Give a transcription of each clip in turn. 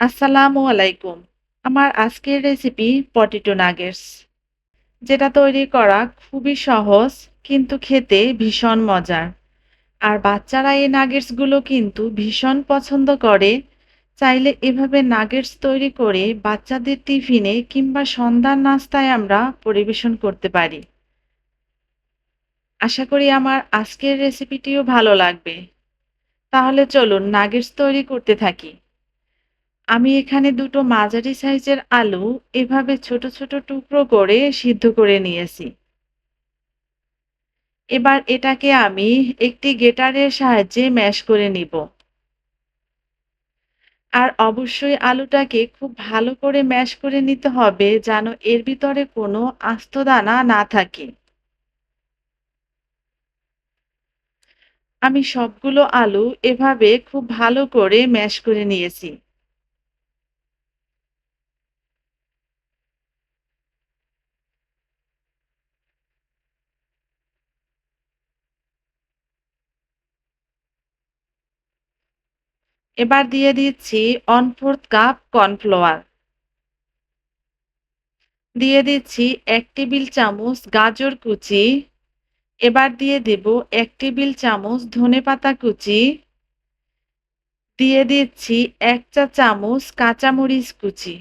আসসালামু আলাইকুম। আমার আজকের রেসিপি পটেটো নাগেটস। যেটা তৈরি করা খুবই সহজ, কিন্তু খেতে ভীষণ মজার। আর বাচ্চারা এই নাগেটসগুলো কিন্তু ভীষণ পছন্দ করে। চাইলে এভাবে নাগেটস তৈরি করে বাচ্চাদের টিফিনে কিংবা সন্ধ্যার নাস্তায় আমরা পরিবেশন করতে পারি। আশা করি আমার আজকের রেসিপিটিও ভালো লাগবে। তাহলে চলুন নাগেটস তৈরি করতে থাকি। আমি এখানে দুটো মাঝারি সাইজের আলু এভাবে ছোট ছোট টুকরো করে সিদ্ধ করে নিয়েছি। এবার এটাকে আমি একটি গেটারের সাহায্যে ম্যাশ করে নিব। আর অবশ্যই আলুটাকে খুব ভালো করে ম্যাশ করে নিতে হবে যেন এর ভিতরে কোনো আস্ত দানা না থাকে। আমি সবগুলো আলু এভাবে খুব ভালো করে ম্যাশ করে নিয়েছি। এবার দিয়ে দিচ্ছি ওয়ান ফোর্থ কাপ কর্নফ্লাওয়ার দিয়ে দিচ্ছি এক টেবিল চামচ গাজর কুচি। এবার দিয়ে দেব এক টেবিল চামচ ধনেপাতা কুচি। দিয়ে দিচ্ছি এক চা চামচ কাঁচামরিচ কুচি।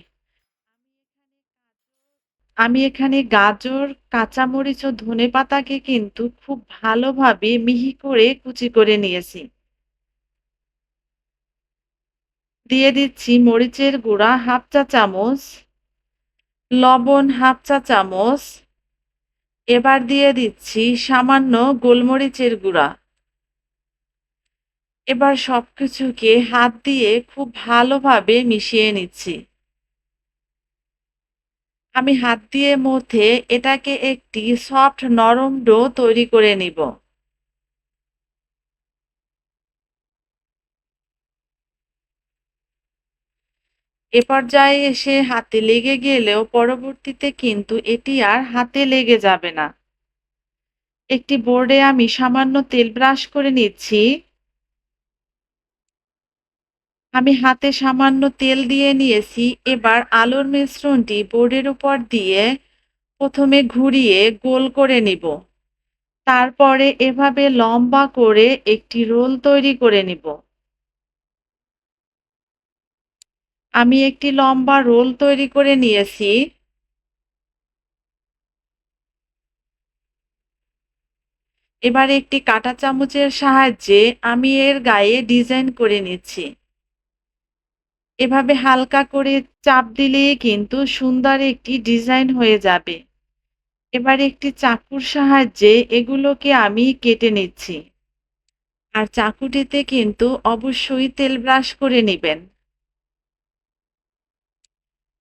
আমি এখানে গাজর, কাঁচামরিচ ও ধনেপাতাকে কিন্তু খুব ভালোভাবে মিহি করে কুচি করে নিয়েছি। দিয়ে দিচ্ছি মরিচের গুঁড়া হাফ চা চামচ, লবণ হাফ চা চামচ। এবার দিয়ে দিচ্ছি সামান্য গোলমরিচের গুঁড়া। এবার সব কিছুকে হাত দিয়ে খুব ভালোভাবে মিশিয়ে নিচ্ছি। আমি হাত দিয়ে মধ্যে এটাকে একটি সফট নরম ডো তৈরি করে নিব। এ পর্যায়ে এসে হাতে লেগে গেলেও পরবর্তীতে কিন্তু এটি আর হাতে লেগে যাবে না। একটি বোর্ডে আমি সামান্য তেল ব্রাশ করে নিচ্ছি। আমি হাতে সামান্য তেল দিয়ে নিয়েছি। এবার আলোর মিশ্রণটি বোর্ডের উপর দিয়ে প্রথমে ঘুরিয়ে গোল করে নিব। তারপরে এভাবে লম্বা করে একটি রোল তৈরি করে নিব। আমি একটি লম্বা রোল তৈরি করে নিয়েছি। এবার একটি কাঁটা চামচের সাহায্যে আমি এর গায়ে ডিজাইন করে নিচ্ছি। এভাবে হালকা করে চাপ দিলেই কিন্তু সুন্দর একটি ডিজাইন হয়ে যাবে। এবার একটি চাকুর সাহায্যে এগুলোকে আমি কেটে নিচ্ছি। আর চাকুটিতে কিন্তু অবশ্যই তেল ব্রাশ করে নেবেন।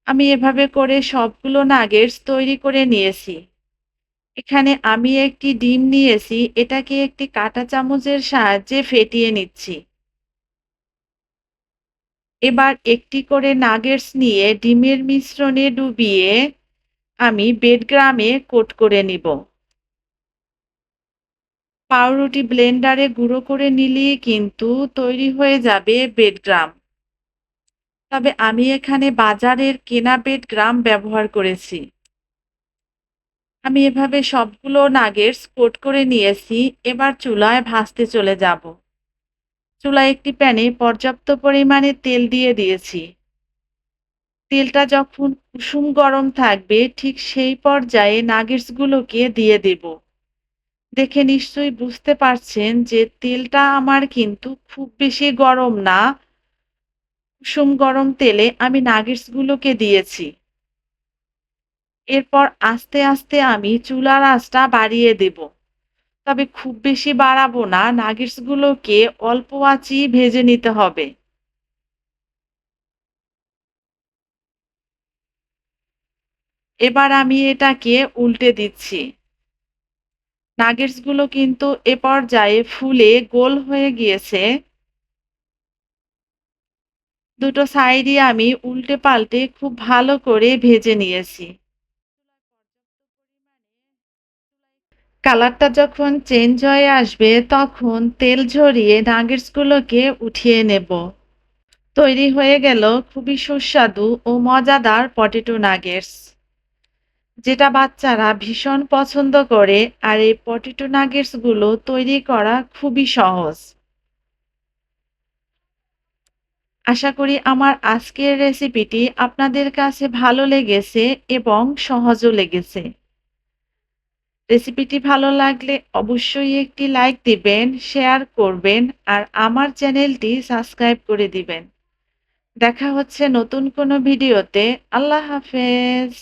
আমি এভাবে করে সবগুলো নাগেটস তৈরি করে নিয়েছি। এখানে আমি একটি ডিম নিয়েছি, এটাকে একটি কাঁটা চামচের সাহায্যে ফেটিয়ে নিচ্ছি। এবার একটি করে নাগেটস নিয়ে ডিমের মিশ্রণে ডুবিয়ে আমি বেডগ্রামে কোট করে নিব। পাউরুটি ব্লেন্ডারে গুঁড়ো করে নিলেই কিন্তু তৈরি হয়ে যাবে বেডগ্রাম। তবে আমি এখানে বাজারের কেনা বেড গ্রাম ব্যবহার করেছি। আমি এভাবে সবগুলো নাগেটস কোট করে নিয়েছি, এবার চুলায় ভাজতে চলে যাব। চুলায় একটি প্যানে পর্যাপ্ত পরিমাণে তেল দিয়ে দিয়েছি। তেলটা যখন কুসুম গরম থাকবে, ঠিক সেই পর্যায়ে নাগেটসগুলোকে দিয়ে দেব। দেখে নিশ্চয়ই বুঝতে পারছেন যে তেলটা আমার কিন্তু খুব বেশি গরম না কুসুম গরম তেলে আমি নাগেটসগুলোকে দিয়েছি। এরপর আস্তে আস্তে আমি চুলার আঁচটা বাড়িয়ে দেব। তবে খুব বেশি বাড়াবো না, নাগেটসগুলোকে অল্প আঁচই ভেজে নিতে হবে। এবার আমি এটাকে উল্টে দিচ্ছি। নাগেটসগুলো কিন্তু এ পর্যায়ে ফুলে গোল হয়ে গিয়েছে। দুটো সাইডই আমি উল্টে পাল্টে খুব ভালো করে ভেজে নিয়েছি। কালারটা যখন চেঞ্জ হয়ে আসবে, তখন তেল ঝরিয়ে নাগেটসগুলোকে উঠিয়ে নেব। তৈরি হয়ে গেল খুবই সুস্বাদু ও মজাদার পটেটো নাগেটস। যেটা বাচ্চারা ভীষণ পছন্দ করে, আর এই পটেটো নাগেটসগুলো তৈরি করা খুবই সহজ। আশা করি আমার আজকের রেসিপিটি আপনাদের কাছে ভালো লেগেছে এবং সহজও লেগেছে। রেসিপিটি ভালো লাগলে অবশ্যই একটি লাইক দিবেন, শেয়ার করবেন আর আমার চ্যানেলটি সাবস্ক্রাইব করে দিবেন। দেখা হচ্ছে নতুন কোনো ভিডিওতে। আল্লাহ হাফেজ।